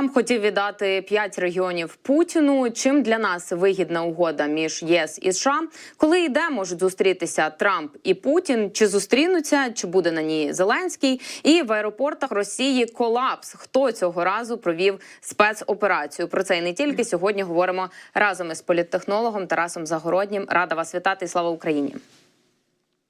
Трамп хотів віддати п'ять регіонів Путіну. Чим для нас вигідна угода між ЄС і США? Коли йде, можуть зустрітися Трамп і Путін. Чи зустрінуться, чи буде на ній Зеленський? І в аеропортах Росії колапс. Хто цього разу провів спецоперацію? Про це і не тільки сьогодні говоримо разом із політтехнологом Тарасом Загороднім. Рада вас вітати. і Слава Україні!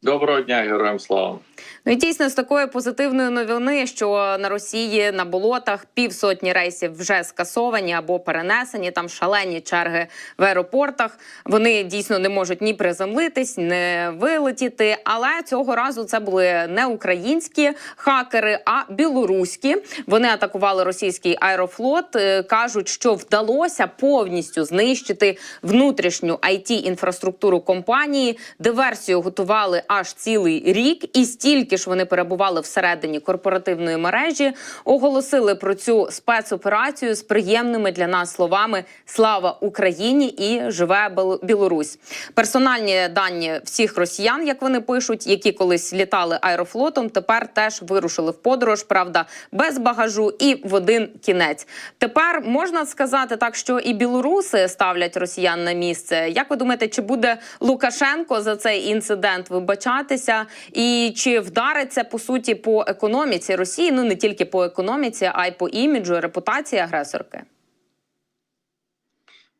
Доброго дня, героям слава. Ну і дійсно з такої позитивної новини, що на Росії на болотах півсотні рейсів вже скасовані або перенесені. Там шалені черги в аеропортах. Вони дійсно не можуть ні приземлитись, не вилетіти. Але цього разу це були не українські хакери, а білоруські. Вони атакували російський аерофлот. Е, кажуть, що вдалося повністю знищити внутрішню it інфраструктуру компанії. Диверсію готували аж цілий рік, і стільки ж вони перебували всередині корпоративної мережі, оголосили про цю спецоперацію з приємними для нас словами Слава Україні і живе Білорусь. Персональні дані всіх росіян, як вони пишуть, які колись літали аерофлотом, тепер теж вирушили в подорож. Правда, без багажу і в один кінець. Тепер можна сказати так, що і білоруси ставлять росіян на місце. Як ви думаєте, чи буде Лукашенко за цей інцидент вибачатися, і чи вдариться по суті по економіці Росії? Ну не тільки по економіці, а й по іміджу, репутації агресорки?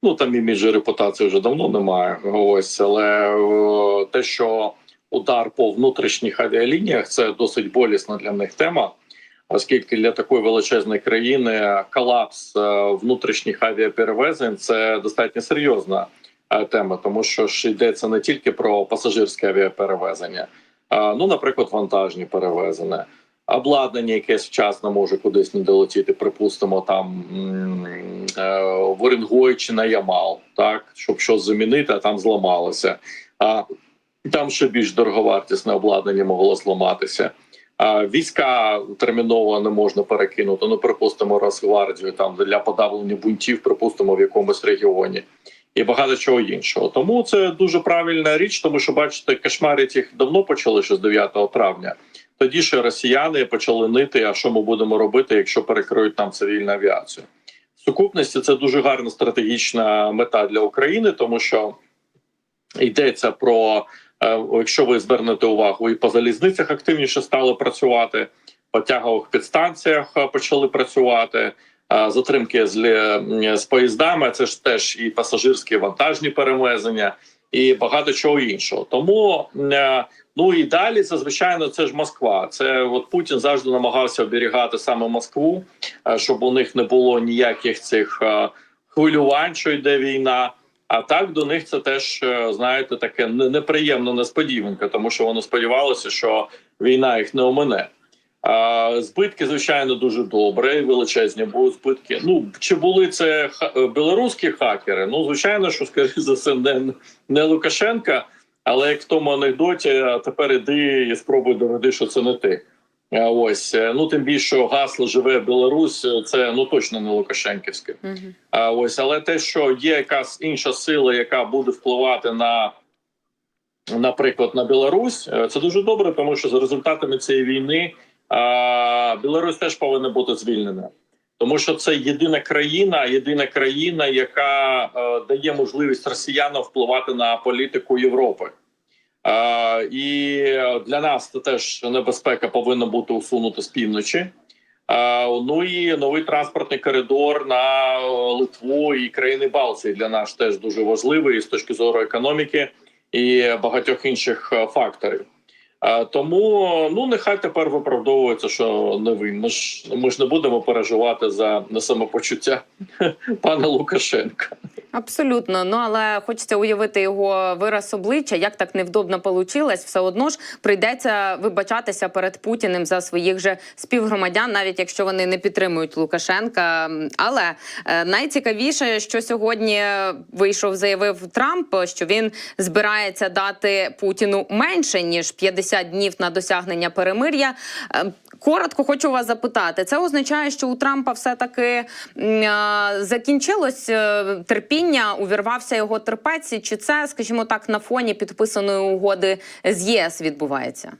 Ну там іміджі репутації вже давно немає. Ось але е, те, що удар по внутрішніх авіалініях, це досить болісна для них тема, оскільки для такої величезної країни колапс е, внутрішніх авіаперевезень це достатньо серйозна е, тема, тому що ж йдеться не тільки про пасажирське авіаперевезення, а, ну, наприклад, вантажні перевезення. Обладнання, якесь вчасно може кудись не долетіти, припустимо, там е, в Оренгой чи на Ямал, так щоб щось замінити, а там зламалося. А там ще більш дороговартісне обладнання могло зламатися. Війська терміново не можна перекинути. Ну, припустимо, Росгвардію там для подавлення бунтів, припустимо, в якомусь регіоні. І багато чого іншого. Тому це дуже правильна річ, тому що бачите, кошмарить їх давно почали ще з 9 травня. Тоді ще росіяни почали нити. А що ми будемо робити, якщо перекриють нам цивільну авіацію? В сукупності це дуже гарна стратегічна мета для України, тому що йдеться про е, якщо ви звернете увагу, і по залізницях активніше стали працювати, по тягових підстанціях е, почали працювати. Затримки з, з поїздами, це ж теж і пасажирські вантажні перевезення, і багато чого іншого. Тому е, ну і далі це звичайно це ж Москва. Це от Путін завжди намагався оберігати саме Москву, е, щоб у них не було ніяких цих е, хвилювань, що йде війна. А так до них це теж знаєте таке не- неприємна несподіванка, тому що вони сподівалися, що війна їх не омине. Збитки, звичайно, дуже добре, величезні були збитки. Ну чи були це е, білоруські хакери? Ну, звичайно, що скоріше за все, не, не Лукашенка, але як в тому анекдоті, а тепер іди і спробуй доведи, що це не ти. Ось е, ну тим більше що гасло живе Білорусь, е, це ну точно не Лукашенківське. Угу. А ось, але те, що є якась інша сила, яка буде впливати на, наприклад, на Білорусь, е, це дуже добре, тому що за результатами цієї війни Білорусь теж повинна бути звільнена. Тому що це єдина країна, єдина країна, яка е, дає можливість росіянам впливати на політику Європи. Е, і для нас це теж небезпека повинна бути усунута з півночі. Е, Ну і новий транспортний коридор на е, Литву і країни Балтії для нас теж дуже важливий з точки зору економіки і багатьох інших е, факторів. Тому ну нехай тепер виправдовується, що не він. Ж ми ж не будемо переживати за самопочуття пана Лукашенка. Абсолютно, ну але хочеться уявити його вираз обличчя, як так невдобно получилось, все одно ж прийдеться вибачатися перед Путіним за своїх же співгромадян, навіть якщо вони не підтримують Лукашенка. Але е, найцікавіше, що сьогодні вийшов, заявив Трамп, що він збирається дати Путіну менше ніж 50 днів на досягнення перемир'я. Коротко хочу вас запитати. Це означає, що у Трампа все таки закінчилось е, терпіння, увірвався його терпець, чи це, скажімо так, на фоні підписаної угоди з ЄС відбувається?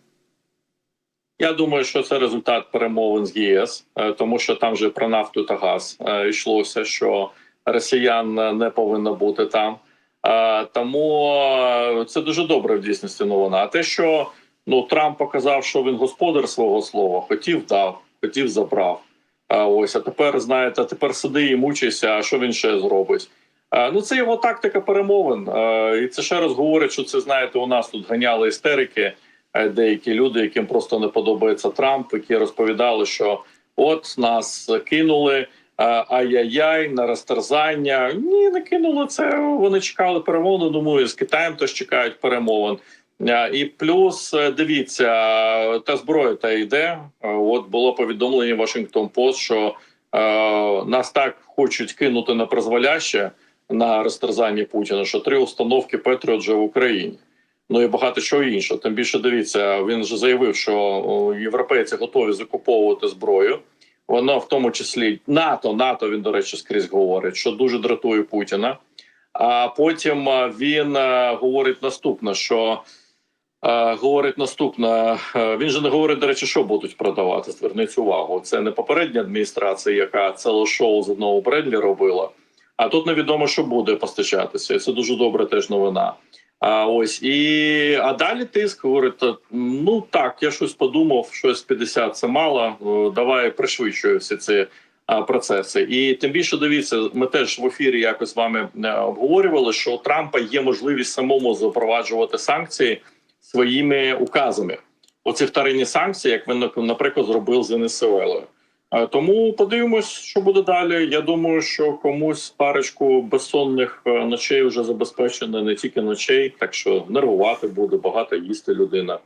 Я думаю, що це результат перемовин з ЄС, е, тому що там вже про нафту та газ е, йшлося, що росіян не повинно бути там. Тому це дуже добре в дійсності новина. Те, що ну Трамп показав, що він господар свого слова, хотів дав, хотів забрав. А ось а тепер знаєте, тепер сиди і мучайся. А що він ще зробить? А, ну це його тактика перемовин. А, і це ще раз говорить, що це знаєте, у нас тут ганяли істерики. Деякі люди, яким просто не подобається Трамп, які розповідали, що от нас кинули. Ай-яй-яй, на розтерзання. Ні, не кинули це. Вони чекали перемовин. Думаю, з Китаєм теж чекають перемовин. Е, І плюс е, дивіться, та зброя та йде. Е, От було повідомлення Вашингтон Пост, що е, нас так хочуть кинути на призволяще на розтерзання Путіна, що три установки Петріот вже в Україні. Ну і багато чого іншого. Тим більше дивіться, він вже заявив, що європейці готові закуповувати зброю. Воно в тому числі НАТО, НАТО він, до речі, скрізь говорить, що дуже дратує Путіна. А потім він говорить наступне: що говорить наступне. е, Він же не говорить, до речі, що будуть продавати. Зверніть увагу. Це не попередня адміністрація, яка ціле шоу з одного Бредлі робила. А тут невідомо, що буде постачатися. Це дуже добре теж новина. А ось і а далі тиск говорить: ну так, я щось подумав, щось 50 це мало. Давай пришвидшую всі ці процеси. І тим більше дивіться, ми теж в ефірі якось з вами е, обговорювали, що у Трампа є можливість самому запроваджувати санкції своїми указами. Оці вторинні санкції, як він наприклад зробив з Венесуелою. Е, Тому подивимось, що буде далі. Я думаю, що комусь парочку безсонних е, ночей вже забезпечено не тільки ночей, так що нервувати буде багато їсти людина.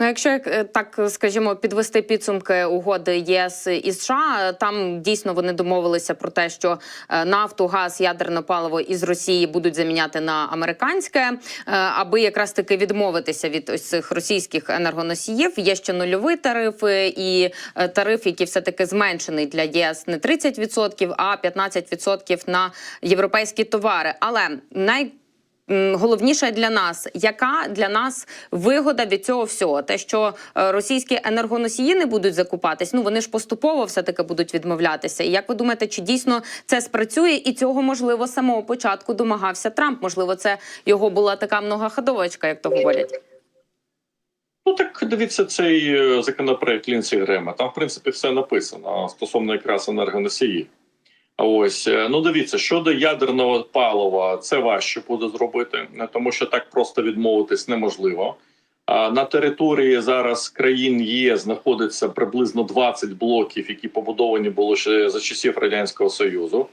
Ну, якщо як е, так скажімо, підвести підсумки угоди ЄС і США, е, там дійсно вони домовилися про те, що е, нафту, газ, ядерне паливо із Росії будуть заміняти на американське, е, аби якраз таки відмовитися від ось цих російських енергоносіїв. Є ще нульовий тариф е, і е, тариф, який все таки зменшений для ЄС не 30%, а 15% на європейські товари. Але най Головніше для нас, яка для нас вигода від цього всього? Те, що е, російські енергоносії не будуть закупатись, ну вони ж поступово все таки будуть відмовлятися. І як ви думаєте, чи дійсно це спрацює? І цього можливо самого початку домагався Трамп? Можливо, це його була така многоходовочка, як то говорять. Ну так дивіться цей е, законопроект Лінсі Грема. Там, в принципі, все написано стосовно якраз енергоносіїв. Ось е, ну дивіться щодо ядерного палива, це важче буде зробити, е, тому що так просто відмовитись неможливо. На території зараз країн ЄС знаходиться приблизно 20 блоків, які побудовані були ще за часів радянського союзу,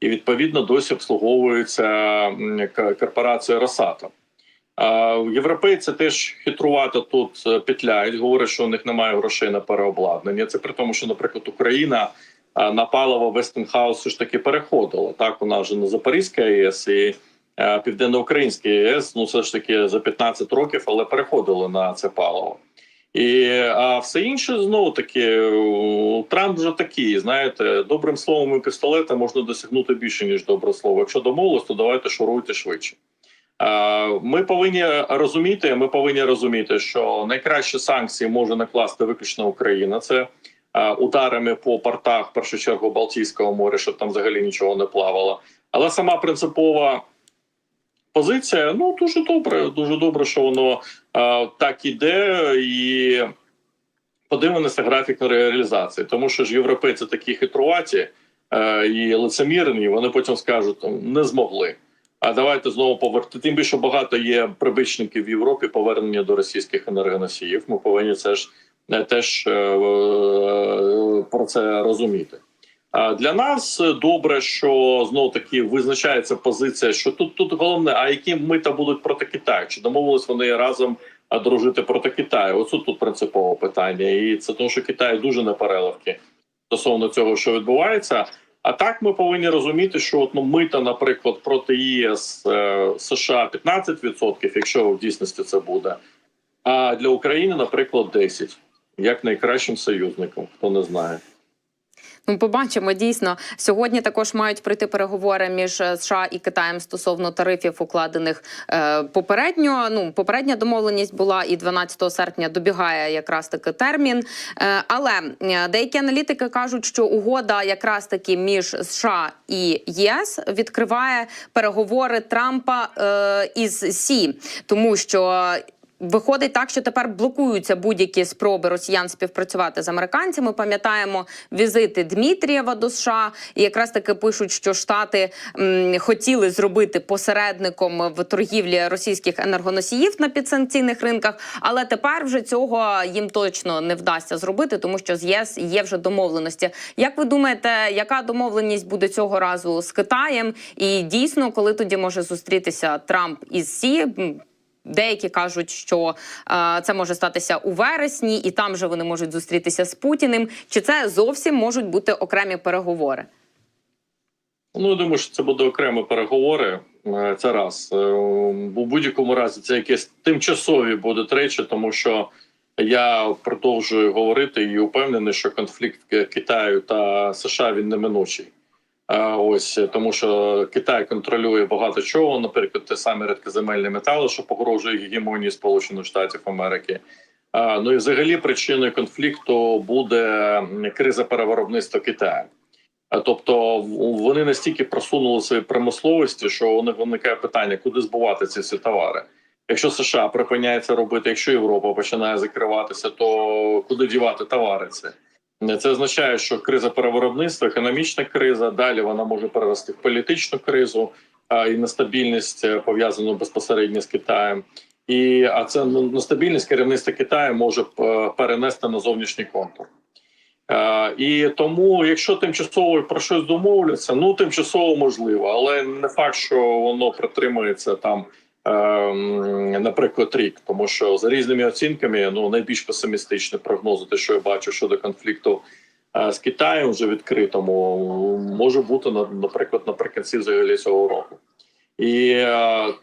і відповідно досі обслуговується корпорація Росатом. Європейці теж хитрувато тут е, петляють, говорять, що у них немає грошей на переобладнання. Це при тому, що, наприклад, Україна на паливо Вестенхаус все ж таки переходила. Так, вона вже не Запорізька АЕС і е, Південноукраїнська АЕС, ну все ж таки за 15 років, але переходили на це паливо. І а все інше знову таки Трамп вже такий. Знаєте, добрим словом і пістолета можна досягнути більше ніж добре слово. Якщо домовились, то давайте шуруйте швидше. Е, Ми повинні розуміти. Ми повинні розуміти, що найкращі санкції може накласти виключно Україна. Це е, ударами по портах, в першу чергу Балтійського моря, щоб там взагалі нічого не плавало. Але сама принципова позиція ну дуже добре. Дуже добре, що воно е, так іде, і подивимося графік реалізації, тому що ж європейці такі хитруваті е, і лицемірні. Вони потім скажуть, не змогли. А давайте знову поверти. Тим більше багато є прибичників в Європі повернення до російських енергоносіїв. Ми повинні це ж е, теж е, про це розуміти. Для нас добре, що знов таки визначається позиція, що тут тут головне, а які мита будуть проти Китаю? Чи домовились вони разом дружити проти Китаю? Оце тут принципове питання, і це тому, що Китай дуже непереливки стосовно цього, що відбувається. А так ми повинні розуміти, що ну, мита, наприклад, проти ЄС е, США 15%, якщо в дійсності це буде. А для України, наприклад, 10%. Як найкращим союзником, хто не знає. Ну, побачимо дійсно. Сьогодні також мають пройти переговори між е, США і Китаєм стосовно тарифів, укладених е, попередньо. Ну, попередня домовленість була і 12 серпня добігає якраз таки термін. Е, але е, деякі аналітики кажуть, що угода якраз таки між США і ЄС відкриває переговори Трампа е, із Сі, тому що. Виходить так, що тепер блокуються будь-які спроби росіян співпрацювати з американцями. Пам'ятаємо візити Дмитрієва до США, і якраз таки пишуть, що Штати м, хотіли зробити посередником в торгівлі російських енергоносіїв на підсанкційних ринках, але тепер вже цього їм точно не вдасться зробити, тому що з ЄС є вже домовленості. Як ви думаєте, яка домовленість буде цього разу з Китаєм? І дійсно, коли тоді може зустрітися Трамп із Сі? Деякі кажуть, що е, це може статися у вересні, і там же вони можуть зустрітися з Путіним. Чи це зовсім можуть бути окремі переговори? Ну, я думаю, що це буде окремі переговори. Е, Це раз. Е, У будь-якому разі це якісь тимчасові будуть речі, тому що я продовжую говорити і упевнений, що конфлікт Китаю та США він неминучий. Е, Ось тому, що Китай контролює багато чого, наприклад, те саме рідкоземельні метали, що погрожує гегемонії Сполучених Штатів Америки. Е, Ну і взагалі причиною конфлікту буде криза перевиробництва Китаю. Тобто вони настільки просунули свої промисловості, що у них виникає питання, куди збувати ці всі товари. Якщо США припиняє це робити, якщо Європа починає закриватися, то куди дівати товари? Це це означає, що криза перевиробництва, економічна криза. Далі вона може перерости в політичну кризу і нестабільність е, пов'язану безпосередньо з Китаєм. І а це ну, нестабільність керівництва Китаю може е, перенести на зовнішній контур. Е, І тому, якщо тимчасово про щось домовляться, ну тимчасово можливо, але не факт, що воно притримується там, наприклад, рік, тому що за різними оцінками, ну найбільш песимістичні прогнози, те, що я бачу щодо конфлікту е, з Китаєм, вже відкритому, може бути на- наприклад наприкінці взагалі цього року. І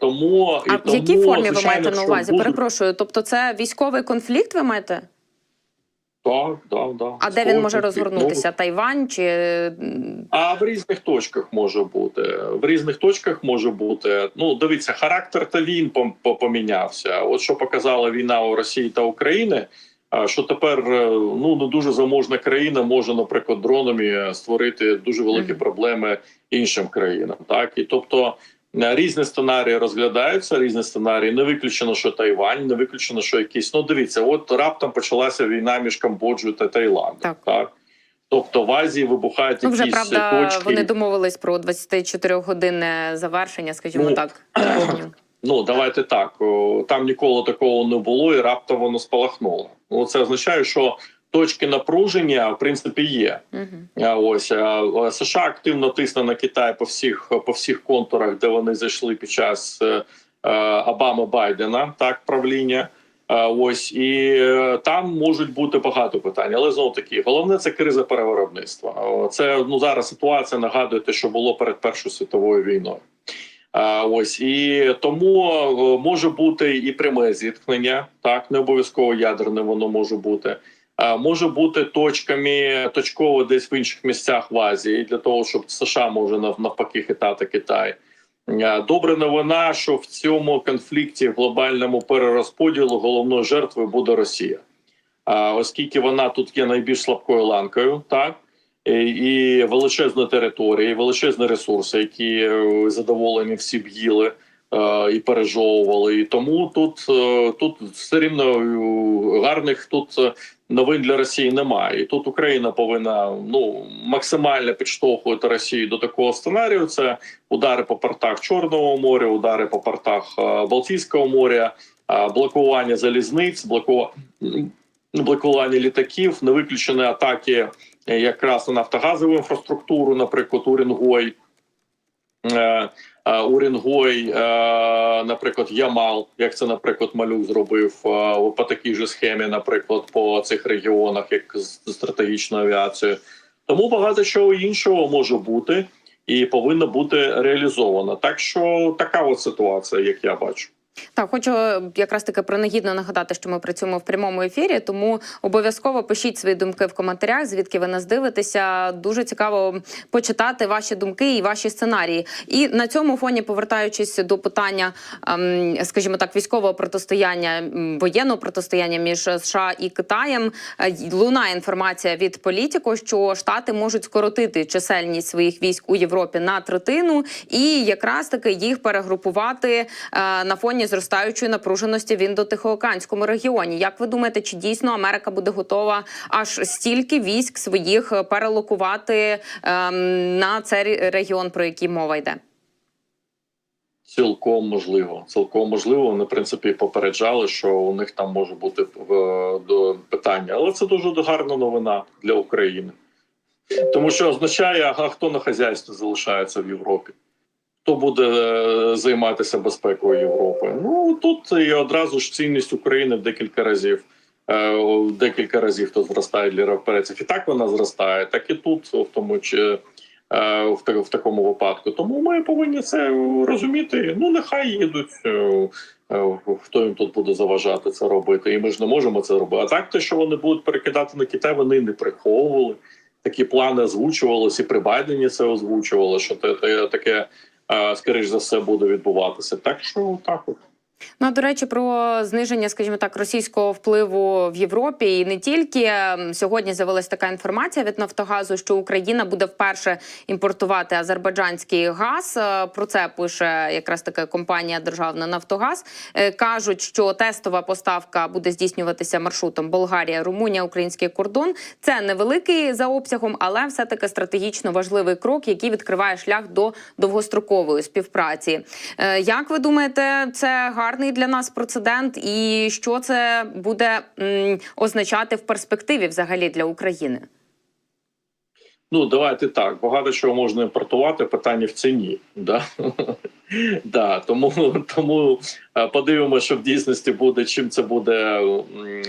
тому тому і в тому, якій формі ви маєте на увазі? Буде... Перепрошую, тобто це військовий конфлікт? Ви маєте? Так, так, так. А де він може конфлікт. Ну, розгорнутися? Тайвань чи А в різних точках може бути. В різних точках може бути. Ну, дивіться, характер та він по- помінявся. От що показала війна у Росії та України. Що тепер е, ну не дуже заможна країна може, наприклад, дронами створити дуже великі проблеми іншим країнам. Так і тобто різні сценарії розглядаються, різні сценарії. Не виключено, що Тайвань, не виключено, що якісь. Ну дивіться, от раптом почалася війна між Камбоджою та Таїландом. Так. так. Тобто в Азії вибухають ну вже якісь правда точки. вони домовились про 24 годинне завершення, скажімо Ну, так. Ну давайте так. Там ніколи такого не було, і раптом воно спалахнуло. Ну це означає, що точки напруження в принципі є. А ось США активно тисне на Китай по всіх по всіх контурах, де вони зайшли під час е, е, Обами Байдена, так правління. Ось і е, там можуть бути багато питань, але знову таки головне це криза перевиробництва. Це ну зараз ситуація нагадує те, що було перед Першою світовою війною. Ось і тому може бути і пряме зіткнення, так не обов'язково ядерне воно може бути. А, може бути точками точково десь в інших місцях в Азії для того, щоб США може навпаки хитати Китай. А, Добра новина, що в цьому конфлікті в глобальному перерозподілу головною жертвою буде Росія, оскільки вона тут є найбільш слабкою ланкою, так? І, величезна територія, і величезні ресурси, які е, задоволені всі б їли. е, і пережовували. І тому тут, е, тут все рівно е, гарних тут е, новин для Росії немає. І тут Україна повинна ну максимально підштовхувати Росію до такого сценарію. Це удари по портах Чорного моря, удари по портах е, Балтійського моря, е, блокування залізниць, блокування. Блокування літаків, не виключені атаки е, якраз на нафтогазову інфраструктуру, наприклад, Урінгой, е, Урінгой, е, наприклад, Ямал, як це, наприклад, Малюк зробив е, по такій же схемі, наприклад, по цих регіонах, як з стратегічною авіацією. Тому багато чого іншого може бути і повинно бути реалізовано. Так що така от ситуація, як я бачу. Так, хочу е, якраз таки принагідно нагадати, що ми працюємо в прямому ефірі, тому обов'язково пишіть свої думки в коментарях, звідки ви нас дивитеся. Дуже цікаво почитати ваші думки і ваші сценарії. І на цьому фоні, повертаючись до питання, ем, скажімо так, військового протистояння, воєнного протистояння між США і Китаєм, е, лунає інформація від політико, що штати можуть скоротити чисельність своїх військ у Європі на третину, і якраз таки їх перегрупувати е, на фоні зростаючої напруженості в індотихоокеанському регіоні. Як ви думаєте, чи дійсно Америка буде готова аж стільки військ своїх е, перелокувати ем, на цей регіон, про який мова йде? Цілком можливо. Цілком можливо. Вони, в принципі, попереджали, що у них там може бути е, питання. Але це дуже гарна новина для України. Тому що означає, ага, хто на хазяйстві залишається в Європі. Хто буде е, займатися безпекою Європи? Ну тут і одразу ж цінність України декілька разів. е, Декілька разів то зростає для європейців. І так вона зростає, так і тут, в тому чи е, в, такому випадку. Тому ми повинні це розуміти. Ну нехай їдуть. Хто їм тут буде заважати це робити? І ми ж не можемо це робити. А так, те, що вони будуть перекидати на Китай, вони не приховували. Такі плани озвучувалися, і при Байдені це озвучувало, що те, те таке, скоріш за все, буде відбуватися. Так що так от. Ну а, до речі, про зниження, скажімо так, російського впливу в Європі і не тільки сьогодні з'явилася така інформація від Нафтогазу, що Україна буде вперше імпортувати азербайджанський газ. Е, Про це пише якраз така компанія Державна Нафтогаз. Е, кажуть, що тестова поставка буде здійснюватися маршрутом Болгарія, Румунія, український кордон. Це невеликий за обсягом, але все таки стратегічно важливий крок, який відкриває шлях до довгострокової співпраці. Е, Як ви думаєте, це гарний для нас прецедент, і що це буде означати в перспективі взагалі для України? Ну, давайте так. Багато чого можна імпортувати, питання в ціні. Да? да, тому тому е, подивимося, що в дійсності буде, чим це буде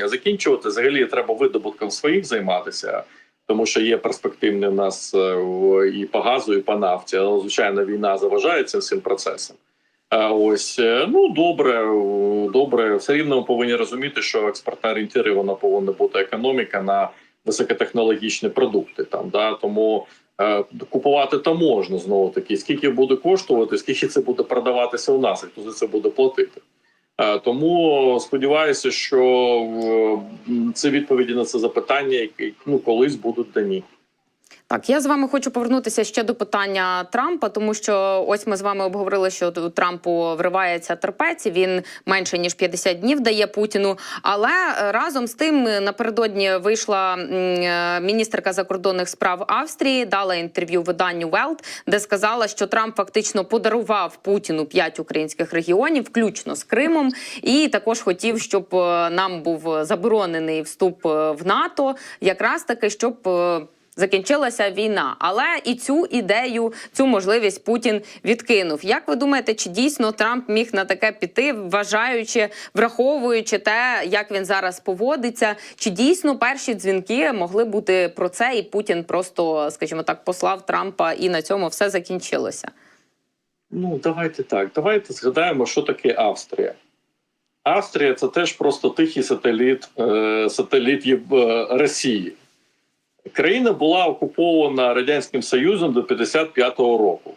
закінчувати. Взагалі треба видобутком своїх займатися, тому що є перспективні в нас е, і по газу, і по нафті. Але звичайно, війна заважає цим всім процесам. Ось е, ну добре, е, добре. Все рівно ми повинні розуміти, що експортно орієнтирована повинна бути економіка на високотехнологічні продукти. Там да тому е, купувати то можна знову таки. Скільки буде коштувати, скільки це буде продаватися у нас, хто за це буде платити. Е, тому сподіваюся, що е, це відповіді на це запитання, які ну колись будуть дані. Так, я з вами хочу повернутися ще до питання Трампа, тому що ось ми з вами обговорили, що Трампу вривається терпець. Він менше ніж 50 днів дає Путіну. Але е, разом з тим напередодні вийшла е, міністерка закордонних справ Австрії, дала інтерв'ю виданню Welt, де сказала, що Трамп фактично подарував Путіну п'ять українських регіонів, включно з Кримом, і також хотів, щоб е, нам був заборонений вступ в НАТО, якраз таки щоб. Закінчилася війна, але і цю ідею, цю можливість Путін відкинув. Як ви думаєте, чи дійсно Трамп міг на таке піти, вважаючи, враховуючи те, як він зараз поводиться? Чи дійсно перші дзвінки могли бути про це, і Путін просто, скажімо так, послав Трампа, і на цьому все закінчилося? Ну, давайте так. Давайте згадаємо, що таке Австрія. Австрія це теж просто тихий сателіт, е, сателіт е, Росії. Країна була окупована Радянським Союзом до 55-го року.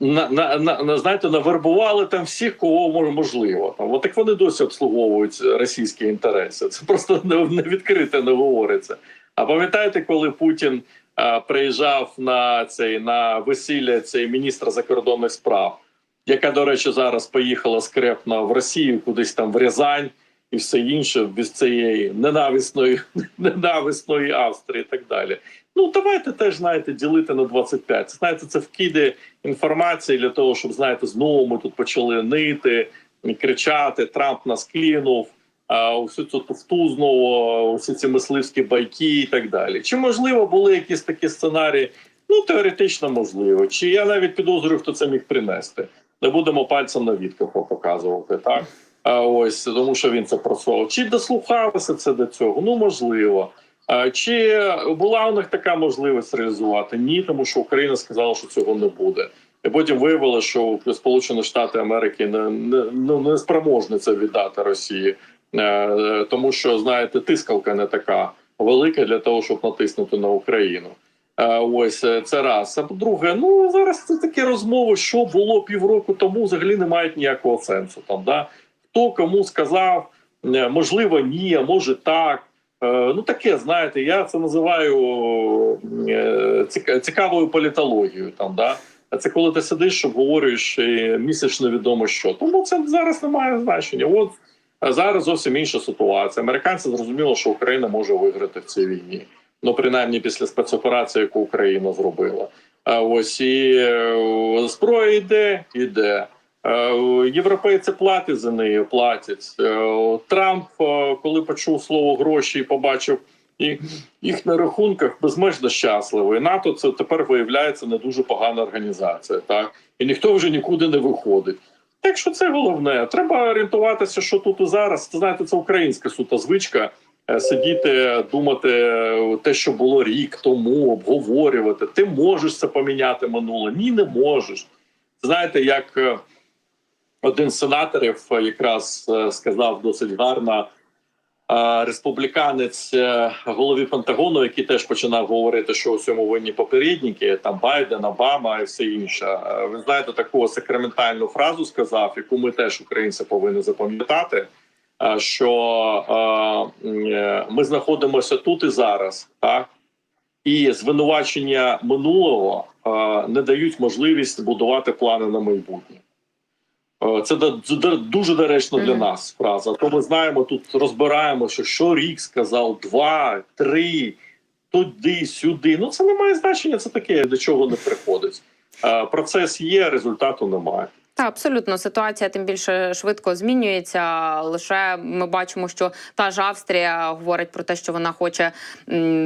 На, на, на, на, знаєте, навербували там всіх, кого можливо. Там, от так вони досі обслуговують російські інтереси. Це просто не, не відкрите не говориться. А пам'ятаєте, коли Путін а, приїжджав на цей на весілля цей міністра закордонних справ, яка, до речі, зараз поїхала скрепно в Росію, кудись там в Рязань і все інше без цієї ненависної, ненависної Австрії і так далі. Ну давайте теж знаєте ділити на 25. Це знаєте, це вкиди інформації для того, щоб знаєте, знову ми тут почали нити, кричати: Трамп нас клінув. А усю цю туфту знову, усі ці мисливські байки і так далі. Чи можливо були якісь такі сценарії? Ну теоретично можливо. Чи я навіть підозрюю, хто це міг принести. Не будемо пальцем на відкопу показувати, так? А ось тому, що він це просував. Чи дослухалося це до цього? Ну можливо. Чи була у них така можливість реалізувати? Ні, тому що Україна сказала, що цього не буде. І потім виявилося, що Сполучені Штати Америки не, не, ну, не спроможні це віддати Росії, Е, тому що знаєте, тискалка не така велика для того, щоб натиснути на Україну. Е, Ось е, це раз. А по-друге, ну зараз це такі розмови, що було півроку тому, взагалі не мають ніякого сенсу. Там да хто кому сказав, е, можливо, ні, а може так. Е, Ну таке, знаєте, я це називаю е, цікавою політологією. Там да це коли ти сидиш, обговорюєш місяць невідомо що. Тому це зараз не має значення. От зараз зовсім інша ситуація. Американці зрозуміло, що Україна може виграти в цій війні. Ну, принаймні після спецоперації, яку Україна зробила. А ось і зброя йде, іде. Е, Європейці платять за неї, платять. Е, Трамп, е, коли почув слово гроші і побачив їх на рахунках, безмежно щасливий. НАТО це тепер виявляється не дуже погана організація. Так і ніхто вже нікуди не виходить. Так що це головне. Треба орієнтуватися, що тут і зараз. Знаєте, це українська сута звичка. Сидіти, думати те, що було рік тому, обговорювати. Ти можеш це поміняти минуле? Ні, не можеш. Знаєте, як один з сенаторів е, якраз е, сказав досить гарно. е, Республіканець голові Пентагону, який теж починав говорити, що у цьому винні попередники, там Байден, Обама і все інше. Ви знаєте, таку сакраментальну фразу сказав, яку ми теж українці повинні запам'ятати. Що ми знаходимося тут і зараз, так і звинувачення минулого не дають можливість будувати плани на майбутнє. Е, Це дуже доречно для нас фраза. То ми знаємо, тут розбираємо, що що рік сказав, два, три, туди, сюди. Ну це не має значення, це таке, до чого не приходить. Е, Процес є, результату немає. Та абсолютно ситуація тим більше швидко змінюється. Лише ми бачимо, що та ж Австрія говорить про те, що вона хоче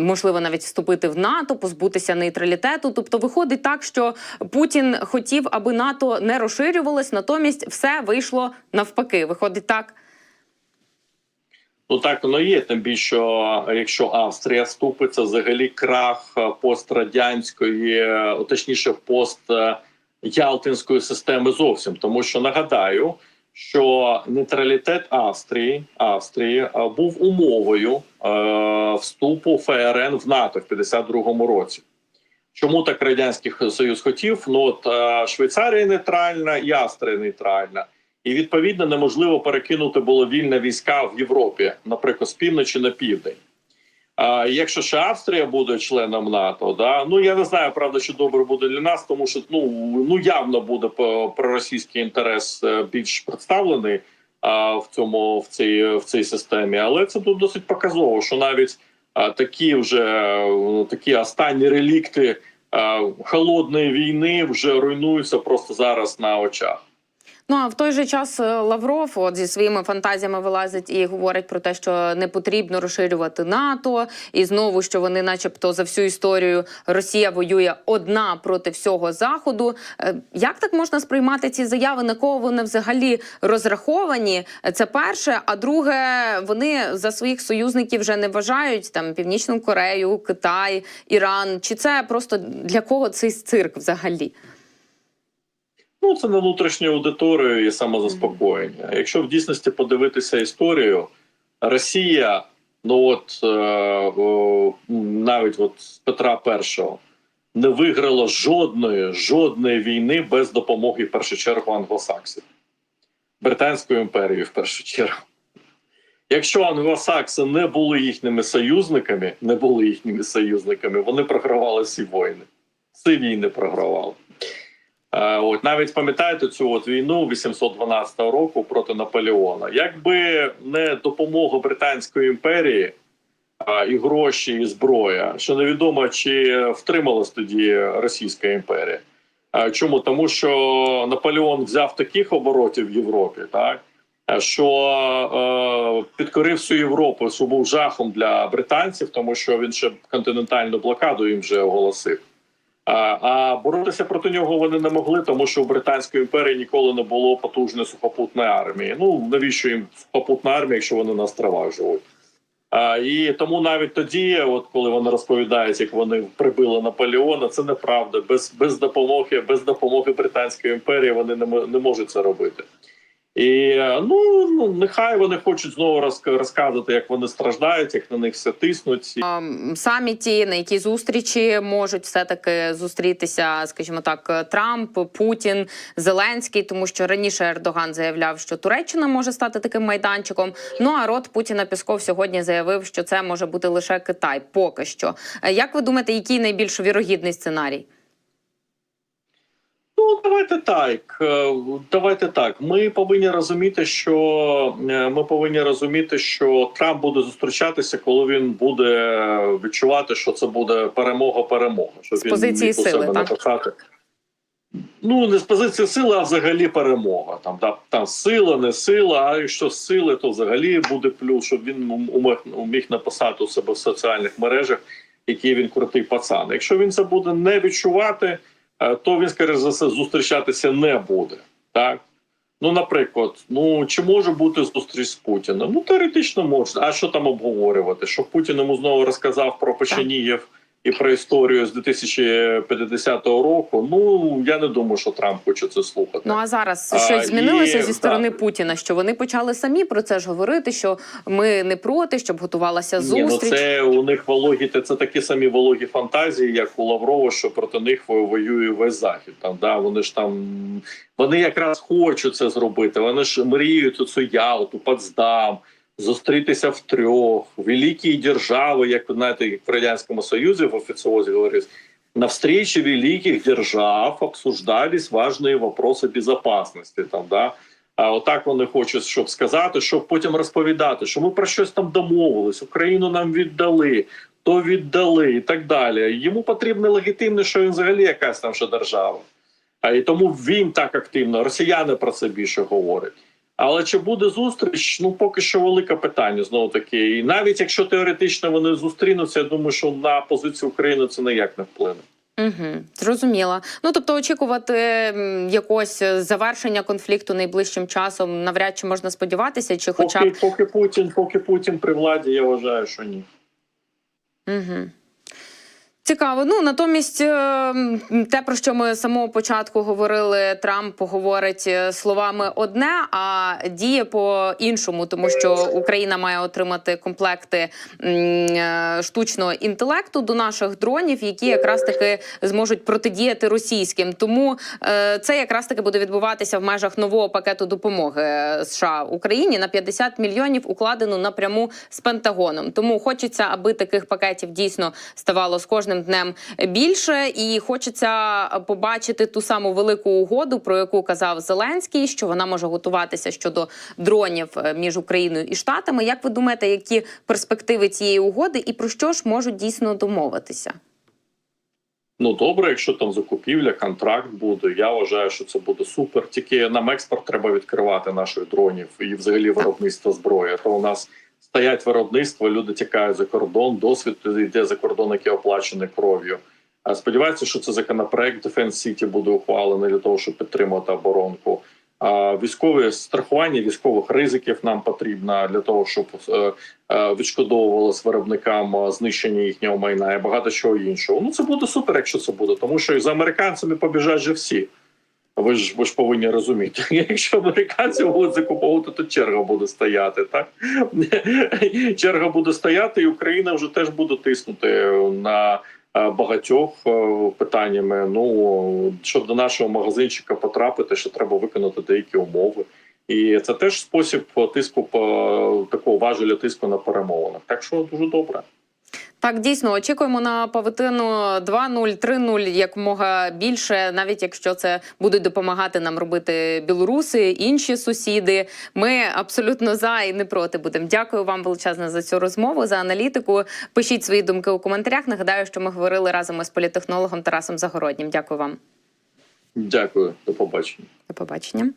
можливо навіть вступити в НАТО, позбутися нейтралітету. Тобто, виходить так, що Путін хотів, аби НАТО не розширювалось, натомість все вийшло навпаки. Виходить так. Ну так воно є. Тим більше, якщо Австрія вступить, це взагалі крах е, пострадянської, е, точніше, пост е, Ялтинської системи зовсім. Тому що нагадаю, що нейтралітет Австрії Австрії е, був умовою е, вступу ФРН в НАТО в 52-му році. Чому так радянський Союз хотів? Ну от е, Швейцарія нейтральна і Австрія нейтральна. І відповідно неможливо перекинути було вільне війська в Європі, наприклад, з півночі на південь. А якщо ще Австрія буде членом НАТО, да ну я не знаю, правда, що добре буде для нас, тому що ну ну явно буде проросійський інтерес е, більш представлений а, в цьому в цій в цій системі. Але це тут досить показово, що навіть а, такі вже е, такі останні релікти а, холодної війни вже руйнуються просто зараз на очах. Ну а в той же час е, Лавров от зі своїми фантазіями вилазить і говорить про те, що не потрібно розширювати НАТО, і знову що вони, начебто, за всю історію Росія воює одна проти всього заходу. Е, Як так можна сприймати ці заяви? На кого вони взагалі розраховані? Це перше. А друге, вони за своїх союзників вже не вважають там Північну Корею, Китай, Іран. Чи це просто для кого цей цирк взагалі? Ну, це на внутрішню аудиторію і самозаспокоєння. Якщо в дійсності подивитися історію, Росія, ну от е, навіть от з Петра І не виграла жодної жодної війни без допомоги в першу чергу англосаксів, Британської імперії в першу чергу. Якщо англосакси не були їхніми союзниками, не були їхніми союзниками, вони програвали всі воїни. Всі війни програвали. Е, От навіть пам'ятаєте цю от війну 812 року проти Наполеона. Якби не допомога Британської імперії і гроші, і зброя, що невідомо чи втрималась тоді Російська імперія. Е, Чому тому, що Наполеон взяв таких оборотів в Європі, так що е, підкорив всю Європу, що був жахом для британців, тому що він ще континентальну блокаду їм вже оголосив. А, боротися проти нього вони не могли, тому що у Британської імперії ніколи не було потужної сухопутної армії. Ну навіщо їм сухопутна армія, якщо вони на островах живуть? А, і тому навіть тоді, от коли вони розповідають, як вони прибили Наполеона, це неправда. Без, без допомоги, без допомоги Британської імперії вони не, не можуть це робити. І е, ну, ну нехай вони хочуть знову розк- розказувати, як вони страждають, як на них все тиснуть. Саміті, на які зустрічі можуть все таки зустрітися, скажімо так, Трамп, Путін, Зеленський, тому що раніше Ердоган заявляв, що Туреччина може стати таким майданчиком. Ну а рот Путіна Пісков сьогодні заявив, що це може бути лише Китай. Поки що. Е, Як ви думаєте, який найбільш вірогідний сценарій? Ну, давайте так. е, Давайте так. Ми повинні розуміти, що е, ми повинні розуміти, що Трамп буде зустрічатися, коли він буде відчувати, що це буде перемога-перемога. Щоб З позиції сили, так? написати. Ну, не з позиції сили, а взагалі перемога. Там, да, там сила, не сила, а якщо сили, то взагалі буде плюс, щоб він уміг, написати у себе в соціальних мережах, який він крутий пацан. Якщо він це буде не відчувати, то він, скоріш за все, зустрічатися не буде. Так? Ну, наприклад, ну чи може бути зустріч з Путіним? Ну, теоретично може. А що там обговорювати? Що Путін йому знову розказав про Печенієв і про історію з 2050 року. Ну я не думаю, що Трамп хоче це слухати. Ну а зараз А, щось змінилося і- зі сторони так. Путіна, що вони почали самі про це ж говорити, що ми не проти, щоб готувалася Ні, ну це у них вологі, це такі самі вологі фантазії, як у Лаврова, що проти них воює весь захід. Там да вони ж там вони якраз хочуть це зробити. Вони ж мріють у цю Ялту, Потсдам, зустрітися в трьох великі держави, як ви знаєте, як в радянському союзі в офіціозі говорить. На встрече великих держав обсуждались важные вопросы безопасности. Там, да? А отак вони хочуть, щоб сказати, щоб потім розповідати, що ми про щось там домовились, Україну нам віддали, то віддали і так далі. Йому потрібно легітимне, що він взагалі якась там ще держава. А і тому він так активно, росіяни про це більше говорять. Але чи буде зустріч? Ну поки що велике питання знову таки. І навіть якщо теоретично вони зустрінуться, я думаю, що на позицію України це ніяк не вплине. Угу, зрозуміла. Ну тобто, очікувати якогось е, завершення конфлікту найближчим часом навряд чи можна сподіватися, чи хоча Поки, поки Путін, поки Путін при владі, я вважаю, що ні. угу. Цікаво. Ну натомість, е, те, про що ми з самого початку говорили, Трамп говорить е, словами одне, а діє по іншому, тому що Україна має отримати комплекти е, штучного інтелекту до наших дронів, які якраз таки зможуть протидіяти російським. Тому це якраз таки буде відбуватися в межах нового пакету допомоги США Україні на 50 мільйонів укладено напряму з Пентагоном. Тому хочеться, аби таких пакетів дійсно ставало з кожним днем більше, і хочеться побачити ту саму велику угоду, про яку казав Зеленський, що вона може готуватися щодо дронів е, між Україною і Штатами. Як ви думаєте, які перспективи цієї угоди і про що ж можуть дійсно домовитися? Ну добре, якщо там закупівля, контракт буде. Я вважаю, що це буде супер. Тільки нам експорт треба відкривати наших дронів і взагалі виробництво зброї. То у нас стоять виробництва, люди тікають за кордон, досвід йде за кордон, який оплачений кров'ю. Сподіваюся, що це законопроект Defense City буде ухвалений для того, щоб підтримати оборонку. Військове страхування військових ризиків нам потрібно для того, щоб е, е, відшкодовувалось виробникам е, знищення їхнього майна і багато чого іншого. Ну це буде супер, якщо це буде, тому що і за американцями побіжать же всі. Ви ж ви ж повинні розуміти. Якщо американці будуть закуповувати, то черга буде стояти. Так черга буде стояти, і Україна вже теж буде тиснути на е, багатьох е, питаннями. Ну щоб до нашого магазинчика потрапити, ще треба виконати деякі умови. І це теж спосіб тиску по такого важеля тиску на перемовинах. Так що дуже добре. Так, дійсно очікуємо на павутину 2-0, 3-0 якомога більше, навіть якщо це будуть допомагати нам робити білоруси, інші сусіди. Ми абсолютно за і не проти будемо. Дякую вам величезно за цю розмову, за аналітику. Пишіть свої думки у коментарях. Нагадаю, що ми говорили разом із політехнологом Тарасом Загороднім. Дякую вам. Дякую, до побачення. До побачення.